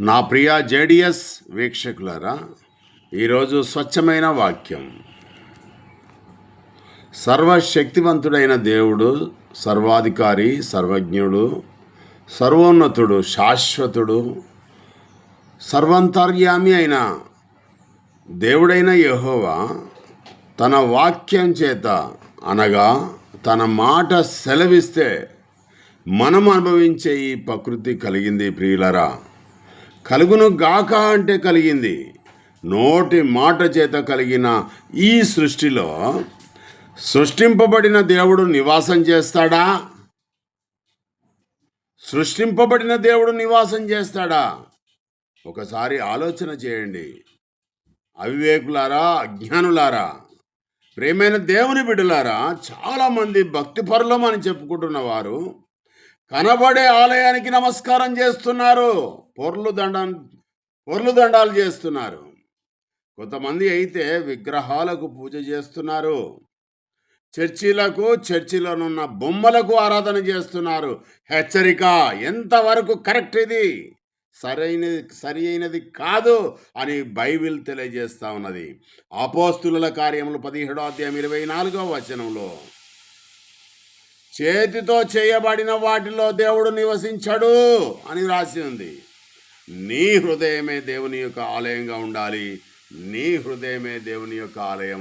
నా ప్రియ జేడిఎస్ వీక్షకులరా ఈరోజు స్వచ్ఛమైన వాక్యం. సర్వశక్తివంతుడైన దేవుడు సర్వాధికారి సర్వజ్ఞుడు సర్వోన్నతుడు శాశ్వతుడు సర్వంతర్యామి అయిన దేవుడైన యెహోవా తన వాక్యం చేత అనగా తన మాట సెలవిస్తే మనం అనుభవించే ఈ ప్రకృతి కలిగింది ప్రియులరా. కలుగును గాక అంటే కలిగింది. నోటి మాట చేత కలిగిన ఈ సృష్టిలో సృష్టింపబడిన దేవుడు నివాసం చేస్తాడా? సృష్టింపబడిన దేవుడు నివాసం చేస్తాడా? ఒకసారి ఆలోచన చేయండి. అవివేకులారా అజ్ఞానులారా ప్రేమైన దేవుని బిడ్డలారా చాలామంది భక్తి పరులం అని చెప్పుకుంటున్న వారు కనబడే ఆలయానికి నమస్కారం చేస్తున్నారు. పొర్లు దండం పొర్లు దండాలు చేస్తున్నారు. కొంతమంది అయితే విగ్రహాలకు పూజ చేస్తున్నారు. చర్చిలకు చర్చిలోనున్న బొమ్మలకు ఆరాధన చేస్తున్నారు. హెచ్చరిక ఎంతవరకు కరెక్ట్ ఇది? సరైనది సరి అయినది కాదు అని బైబిల్ తెలియజేస్తా ఉన్నది. అపోస్తుల కార్యములు పదిహేడో అధ్యాయం ఇరవై నాలుగో వచనంలో. చేతితో చేయబడిన వాటిలో దేవుడు నివసించడు అని రాసి ఉంది. నీ హృదయమే దేవుని యొక్క ఆలయంగా ఉండాలి. నీ హృదయమే దేవుని యొక్క ఆలయం